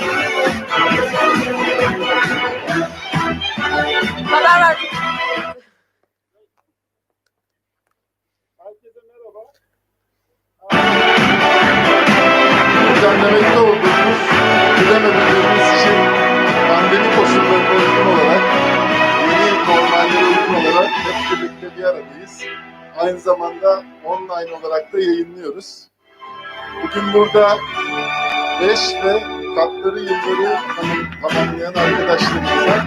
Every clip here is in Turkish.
Ver. Herkese merhaba. Düzenlemekte olduğumuz, bilemediğimiz için pandemi koşullarına uygun olarak, yeni normallere uygun olarak hep birlikte bir aradayız. Aynı zamanda online olarak da yayınlıyoruz. Bugün burada 5 ve katları yılları tamam- tamamlayan arkadaşlarımıza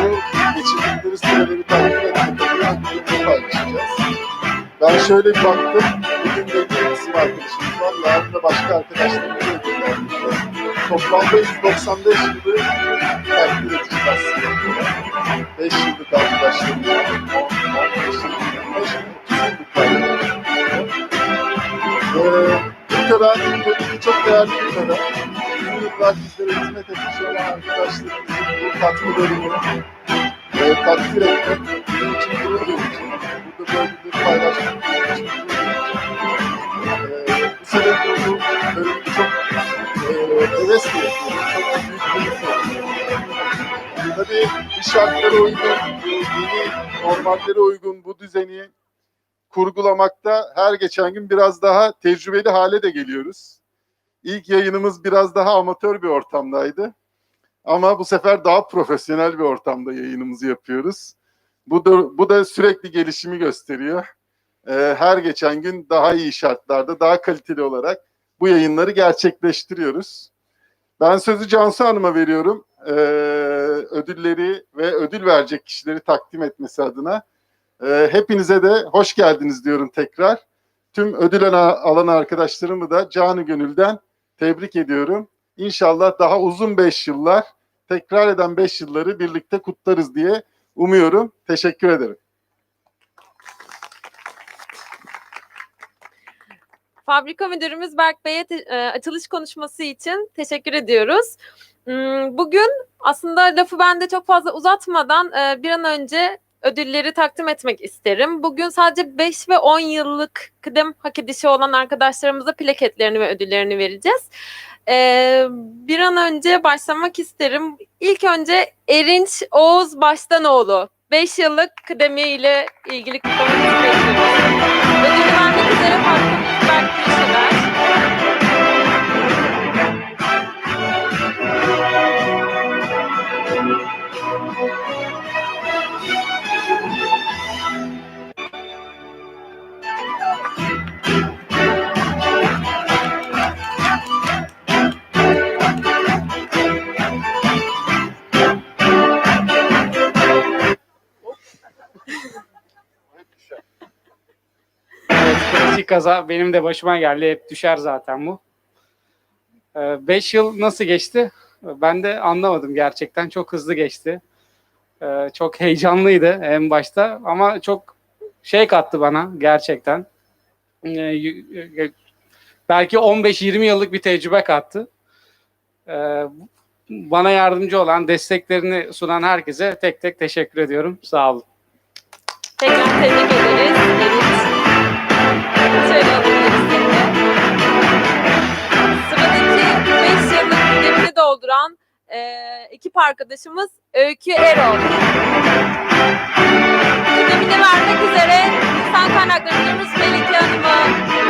bu geçirdikleri süreleri takip etmek bir paylaşacağız. Ben şöyle bir baktım. Bugün belli bir kısım arkadaşımız var. Yarın da başka arkadaşlarımız ödüllendireceğiz. Toplamda 195 yılı takdir edeceğiz aslında. 5 yıllık arkadaşlarımız var. 15 yıllık, 25 yıllık, 30 yıllık arkadaşlarımız Ee, bu kadar çok değerli bir kadar. Yıllar bizlere hizmet etmiş olan arkadaşlarımızın bu katkılarını e, takdir etmek benim için gurur verici. Burada böyle bir paylaşmak benim için gurur verici. E, bu sebeple bu bölümü çok e, hevesle yapıyorum. Çok bu şartlara uygun, yeni normallere uygun bu düzeni kurgulamakta her geçen gün biraz daha tecrübeli hale de geliyoruz. İlk yayınımız biraz daha amatör bir ortamdaydı. Ama bu sefer daha profesyonel bir ortamda yayınımızı yapıyoruz. Bu da, bu da sürekli gelişimi gösteriyor. Ee, her geçen gün daha iyi şartlarda, daha kaliteli olarak bu yayınları gerçekleştiriyoruz. Ben sözü Cansu Hanım'a veriyorum. Ee, ödülleri ve ödül verecek kişileri takdim etmesi adına. Ee, hepinize de hoş geldiniz diyorum tekrar. Tüm ödül alan arkadaşlarımı da canı gönülden tebrik ediyorum. İnşallah daha uzun 5 yıllar, tekrar eden 5 yılları birlikte kutlarız diye umuyorum. Teşekkür ederim. Fabrika müdürümüz Berk Bey'e e, açılış konuşması için teşekkür ediyoruz. Hmm, Bugün aslında lafı ben de çok fazla uzatmadan e, bir an önce ödülleri takdim etmek isterim. Bugün sadece 5 ve 10 yıllık kıdem hak edişi olan arkadaşlarımıza plaketlerini ve ödüllerini vereceğiz. E, bir an önce başlamak isterim. İlk önce Erinç Oğuz Baştanoğlu. 5 yıllık kıdemiyle ilgili kutlamak istiyorum. Ödülü vermek üzere Farklı Klasik kaza benim de başıma geldi. Hep düşer zaten bu. 5 yıl nasıl geçti? Ben de anlamadım gerçekten. Çok hızlı geçti. Ee, Çok heyecanlıydı en başta ama çok şey kattı bana gerçekten. Ee, Belki 15-20 yıllık bir tecrübe kattı. Ee, Bana yardımcı olan, desteklerini sunan herkese tek tek teşekkür ediyorum. Sağ olun. Tekrar tebrik ederiz. Sıradaki 5 yıllık kıdemini dolduran e, ekip arkadaşımız Öykü Erol. Kıdemini vermek üzere insan kaynakları müdürümüz Melike Hanım'ı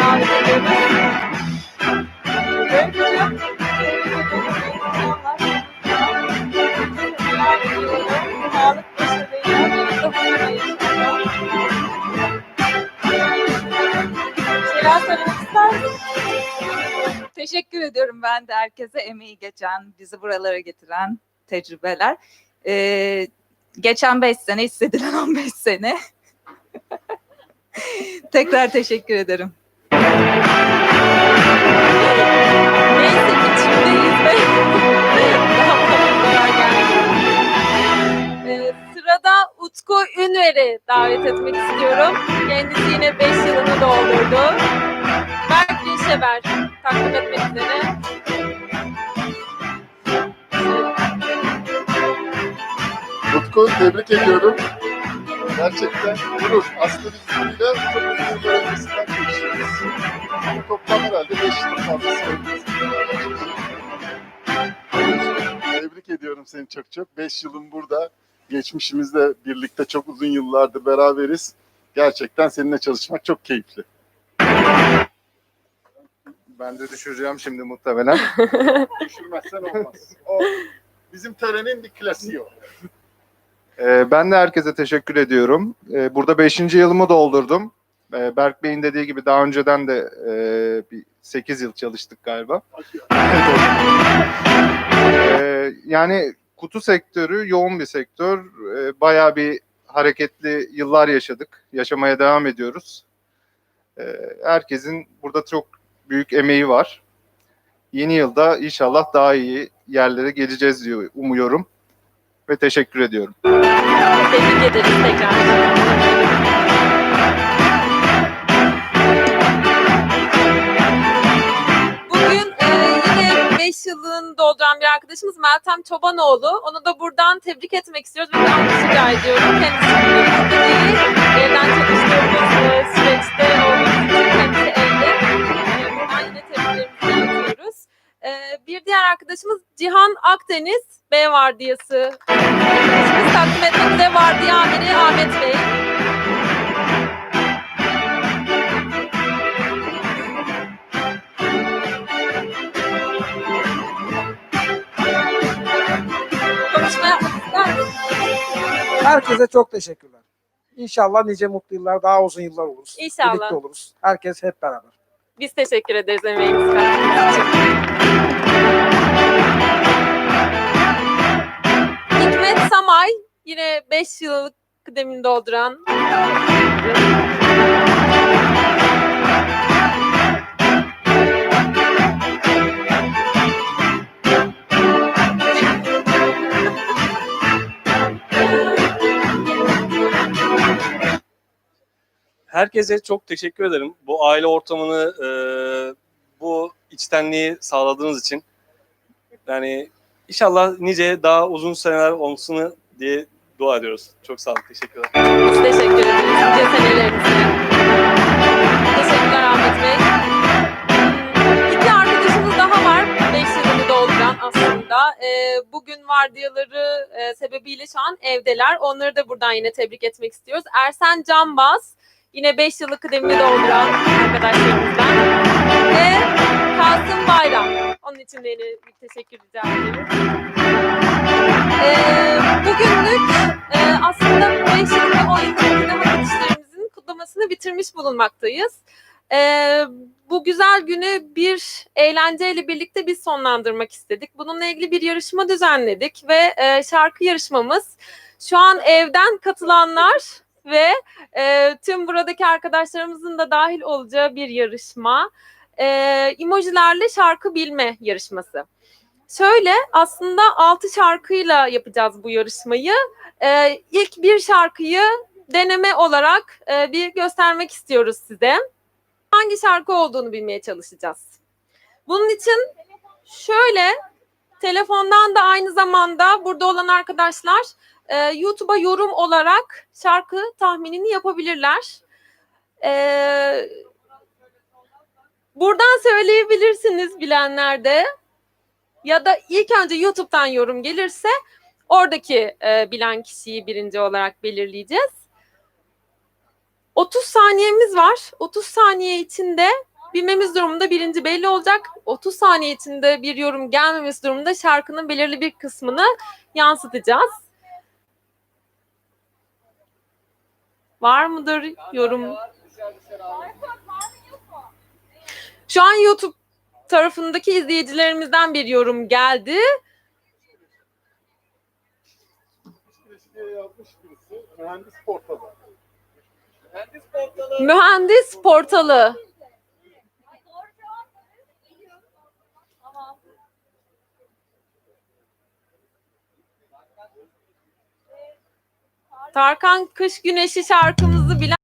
davet ediyoruz. Ben de herkese emeği geçen, bizi buralara getiren tecrübeler. Ee, geçen 5 sene, hissedilen 15 sene. Tekrar teşekkür ederim. Neyse ki çimdeyiz daha fazla geldi. Ee, sırada Utku Ünver'i davet etmek istiyorum. Kendisi yine 5 yılını doldurdu. Berk Gülşeber takdim etmek üzere. Utku tebrik ediyorum. Gerçekten gurur. Aslında biz biriyle çok uzun yıllar öncesinden görüşüyoruz. Toplam herhalde 5 yıl fazla sevgimiz. seni çok çok. 5 yılın burada. Geçmişimizde birlikte çok uzun yıllardır beraberiz. Gerçekten seninle çalışmak çok keyifli. Ben de düşüreceğim şimdi muhtemelen. Düşürmezsen olmaz. O bizim törenin bir klasiği o. Ee, ben de herkese teşekkür ediyorum. Ee, burada 5. yılımı doldurdum. Ee, Berk Bey'in dediği gibi daha önceden de e, bir 8 yıl çalıştık galiba. Yani kutu sektörü yoğun bir sektör. Ee, bayağı bir hareketli yıllar yaşadık. Yaşamaya devam ediyoruz. Ee, herkesin burada çok büyük emeği var. Yeni yılda inşallah daha iyi yerlere geleceğiz diye umuyorum ve teşekkür ediyorum. Tebrik ederiz tekrar. Bugün e, yine 5 yılını dolduran bir arkadaşımız Meltem Çobanoğlu. Onu da buradan tebrik etmek istiyoruz ve bir alkış rica ediyorum. Kendisi bugün burada değil. Çalıştığımız e, süreçte olduğumuz için E, bir diğer arkadaşımız Cihan Akdeniz B vardiyası. Arkadaşımız takdim etmek üzere vardiya amiri Ahmet Bey. Konuşma yapmak ister misin? Herkese çok teşekkürler. İnşallah nice mutlu yıllar, daha uzun yıllar oluruz. İnşallah. Birlikte oluruz. Herkes hep beraber. Biz teşekkür ederiz emeğiniz için. Hikmet Samay yine 5 yıllık kıdemini dolduran. Herkese çok teşekkür ederim. Bu aile ortamını, e, bu içtenliği sağladığınız için. Yani inşallah nice daha uzun seneler olmasını diye dua ediyoruz. Çok sağ olun. Teşekkürler. Biz teşekkür ederiz nice senelerinize. Teşekkürler Ahmet Bey. Hmm, İki arkadaşımız daha var 5 yılını dolduran aslında. Ee, bugün vardiyaları e, sebebiyle şu an evdeler. Onları da buradan yine tebrik etmek istiyoruz. Ersen Canbaz yine 5 yıllık kıdemini dolduran arkadaşlarımızdan. Ve Kasım Bayram. Onun için de yine bir teşekkür rica ederiz. Ee, bugünlük e, aslında 5 yıllık ve 10 yıllık sinema geçişlerimizin kutlamasını bitirmiş bulunmaktayız. Ee, bu güzel günü bir eğlenceyle birlikte biz sonlandırmak istedik. Bununla ilgili bir yarışma düzenledik ve e, şarkı yarışmamız şu an evden katılanlar ve e, tüm buradaki arkadaşlarımızın da dahil olacağı bir yarışma. E, emojilerle şarkı bilme yarışması. Şöyle aslında 6 şarkıyla yapacağız bu yarışmayı. Ee, ilk bir şarkıyı deneme olarak e, bir göstermek istiyoruz size. Hangi şarkı olduğunu bilmeye çalışacağız. Bunun için şöyle telefondan da aynı zamanda burada olan arkadaşlar e, YouTube'a yorum olarak şarkı tahminini yapabilirler. Ee, buradan söyleyebilirsiniz bilenler de ya da ilk önce YouTube'dan yorum gelirse oradaki e, bilen kişiyi birinci olarak belirleyeceğiz. 30 saniyemiz var. 30 saniye içinde bilmemiz durumunda birinci belli olacak. 30 saniye içinde bir yorum gelmemesi durumunda şarkının belirli bir kısmını yansıtacağız. Var mıdır yorum? Şu an YouTube tarafındaki izleyicilerimizden bir yorum geldi. Mühendis portalı. Mühendis portalı. Tarkan Kış Güneşi şarkımızı bilen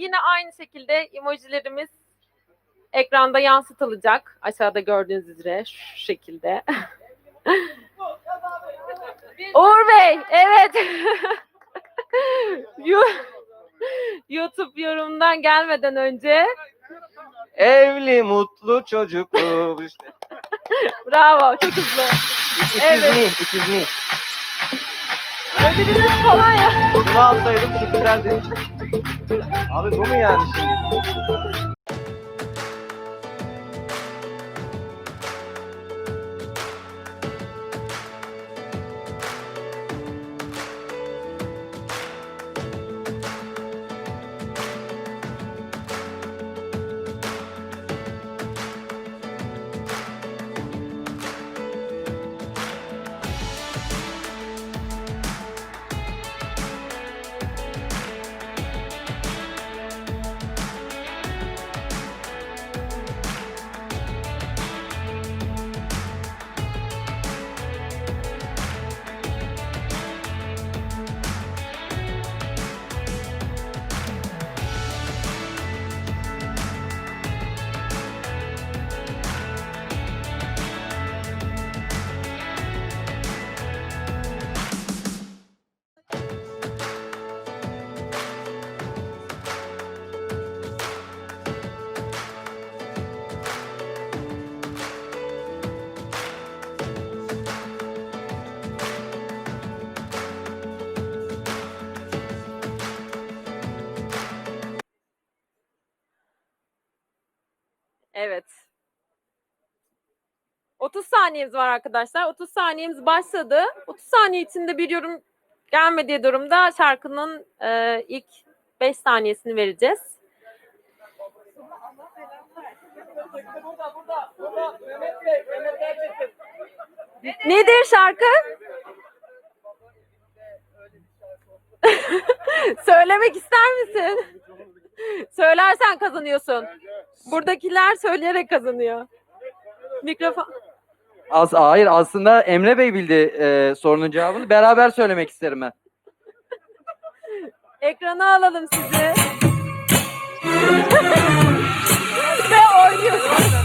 yine aynı şekilde emojilerimiz ekranda yansıtılacak. Aşağıda gördüğünüz üzere şu şekilde. Uğur Bey, evet. YouTube yorumdan gelmeden önce Evli, mutlu, çocuklu. İşte. bravo, çok hızlı. Evet. İkizli, ikizli. Ödülünüz falan ya. Bunu alsaydım çok güzeldi. Abi bu mu yani şimdi? Saniyemiz var arkadaşlar. 30 saniyemiz başladı. 30 saniye içinde bir yorum gelmediği durumda şarkının e, ilk 5 saniyesini vereceğiz. Nedir şarkı? Söylemek ister misin? Söylersen kazanıyorsun. Buradakiler söyleyerek kazanıyor. Mikrofon. As hayır aslında Emre Bey bildi e, sorunun cevabını. Beraber söylemek isterim ben. Ekrana alalım sizi. Ve oynuyorsunuz.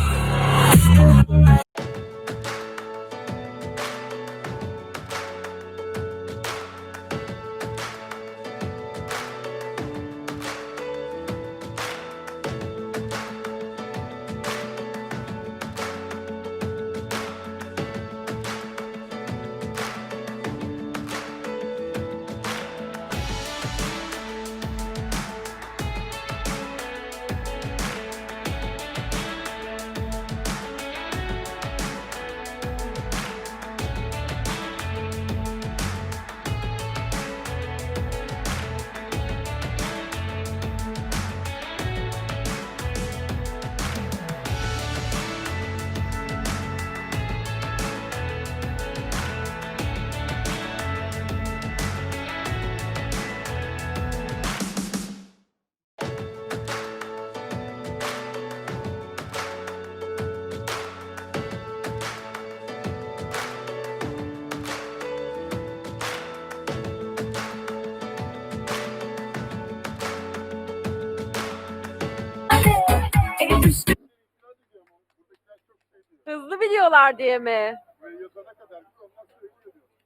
Biliyorlar diye mi?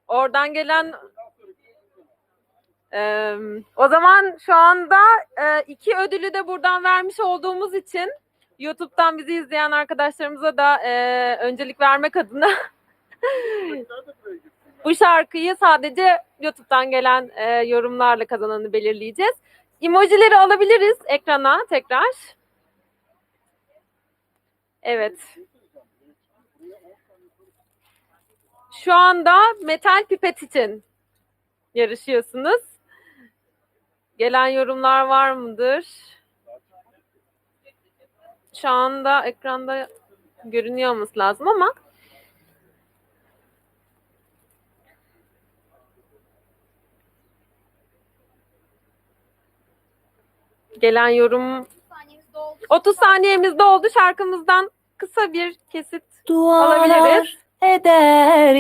Oradan gelen Eee, o zaman şu anda e, iki ödülü de buradan vermiş olduğumuz için YouTube'dan bizi izleyen arkadaşlarımıza da e, öncelik vermek adına bu şarkıyı sadece YouTube'dan gelen e, yorumlarla kazananı belirleyeceğiz. Emojileri alabiliriz ekrana tekrar. Evet. Şu anda metal pipet için yarışıyorsunuz. Gelen yorumlar var mıdır? Şu anda ekranda görünüyor olması lazım ama gelen yorum 30 saniyemiz doldu. Şarkımızdan kısa bir kesit alabiliriz. Eder.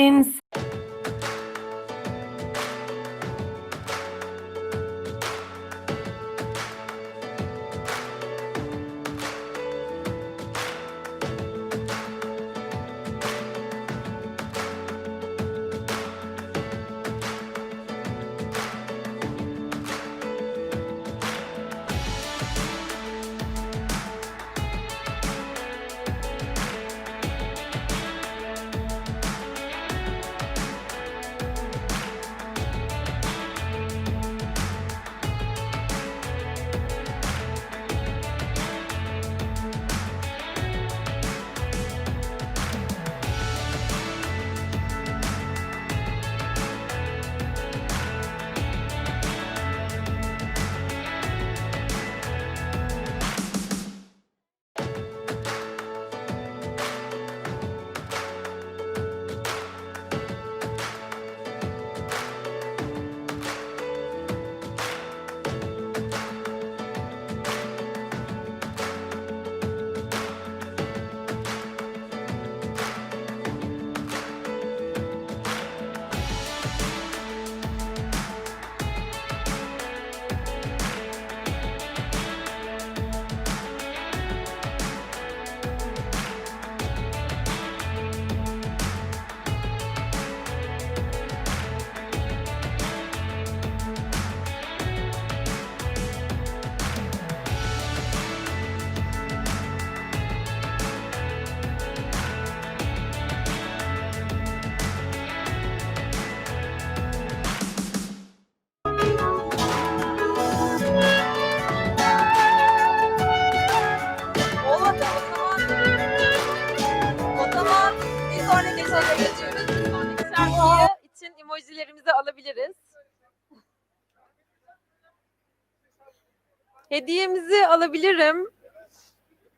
Hediyemizi alabilirim.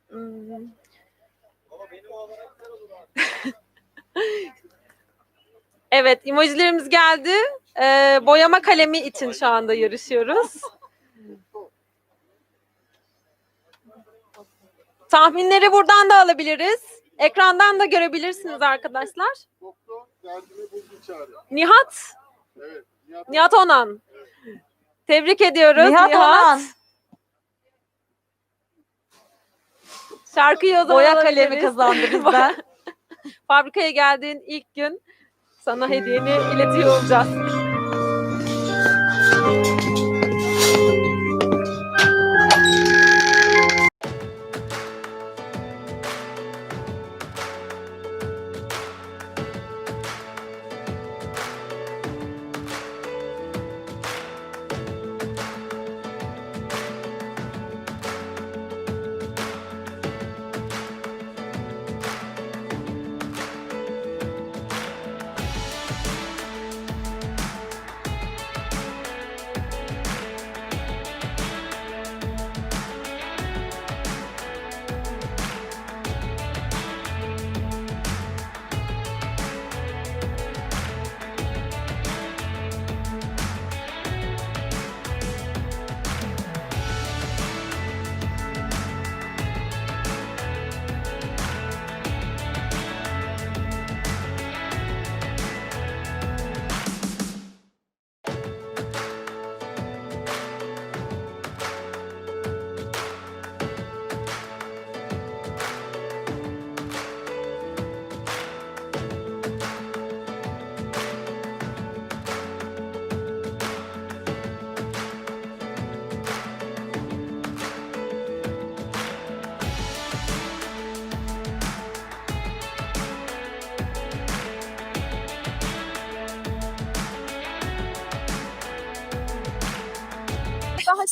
Hmm. evet, emojilerimiz geldi. Ee, boyama kalemi için şu anda yarışıyoruz. Tahminleri buradan da alabiliriz. Ekrandan da görebilirsiniz arkadaşlar. Nihat, Evet. Nihat Nihat Onan. Tebrik ediyoruz Nihat Onan. Şarkıyı o zaman Boya kalemi kazandı bizden. Fabrikaya geldiğin ilk gün sana hediyeni iletiyor olacağız.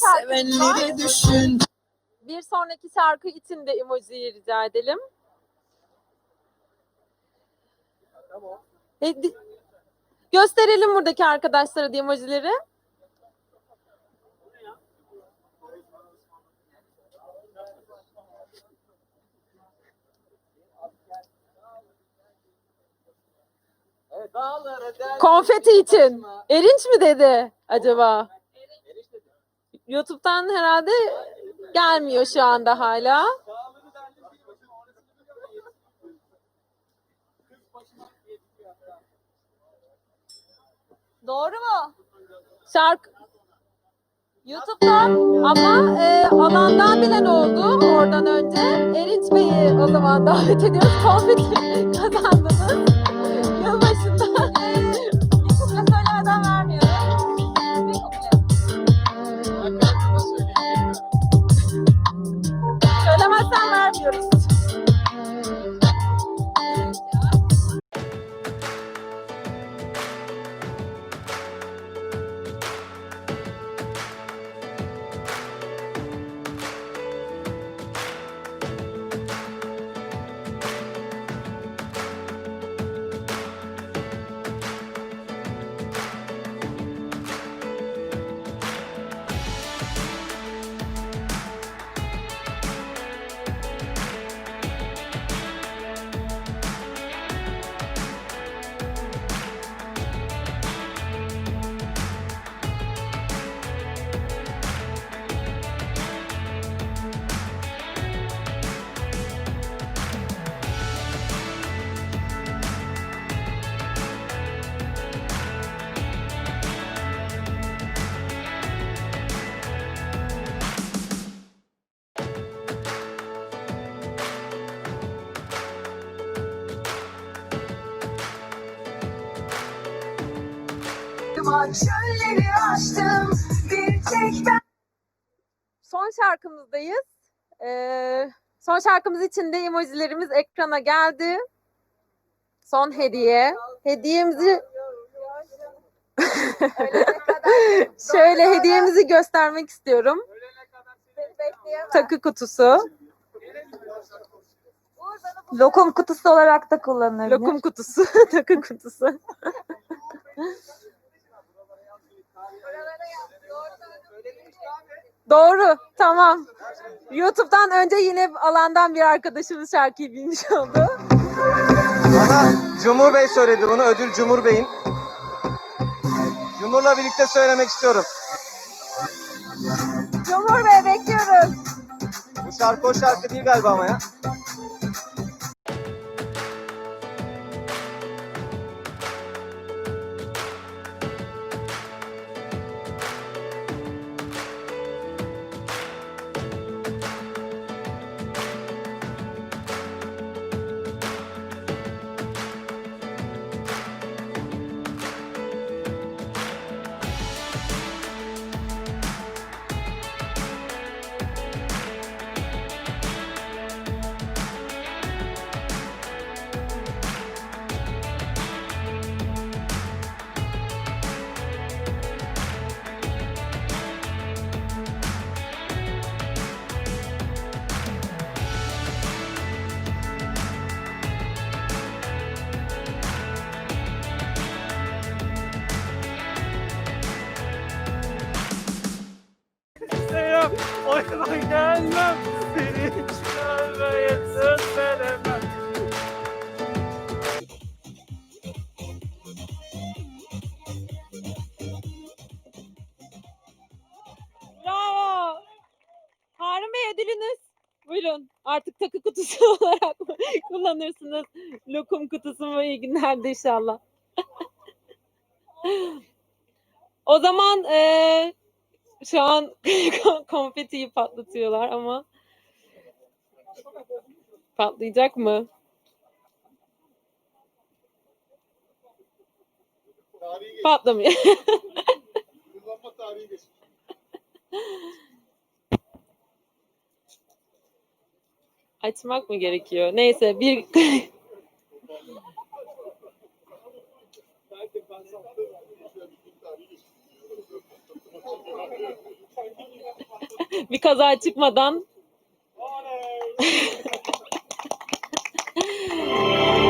Daha şarkı düşün. Bir sonraki şarkı için de emojiyi rica edelim. Hedi- Gösterelim buradaki arkadaşlara da emojileri. Konfeti için. Erinç mi dedi acaba? YouTube'dan herhalde gelmiyor şu anda hala. Doğru mu? Şarkı YouTube'dan ama e, alandan bilen oldu oradan önce. Erinç Bey'i o zaman davet ediyoruz. Konfeti kazandınız. Çölleri aştım bir tek ben. Son şarkımızdayız. Ee, son şarkımız için de emojilerimiz ekrana geldi. Son hediye. Hediyemizi şöyle hediyemizi göstermek istiyorum. Takı kutusu. Lokum kutusu olarak da kullanılabilir. Lokum kutusu. Takı kutusu. Doğru, tamam. YouTube'dan önce yine alandan bir arkadaşımız şarkıyı bilmiş oldu. Bana Cumhur Bey söyledi bunu. Ödül Cumhur Bey'in. Cumhur'la birlikte söylemek istiyorum. Cumhur Bey bekliyoruz. Bu şarkı o şarkı değil galiba ama ya. Gelmem seni görmeye söz. Bravo. Harun Bey ödülünüz. Buyurun. Artık takı kutusu olarak kullanırsınız. Lokum kutusu mu iyi günlerde inşallah. o zaman eee, şu an konfetiyi patlatıyorlar ama patlayacak mı? Patlamıyor. Açmak mı gerekiyor? Neyse bir bir kaza çıkmadan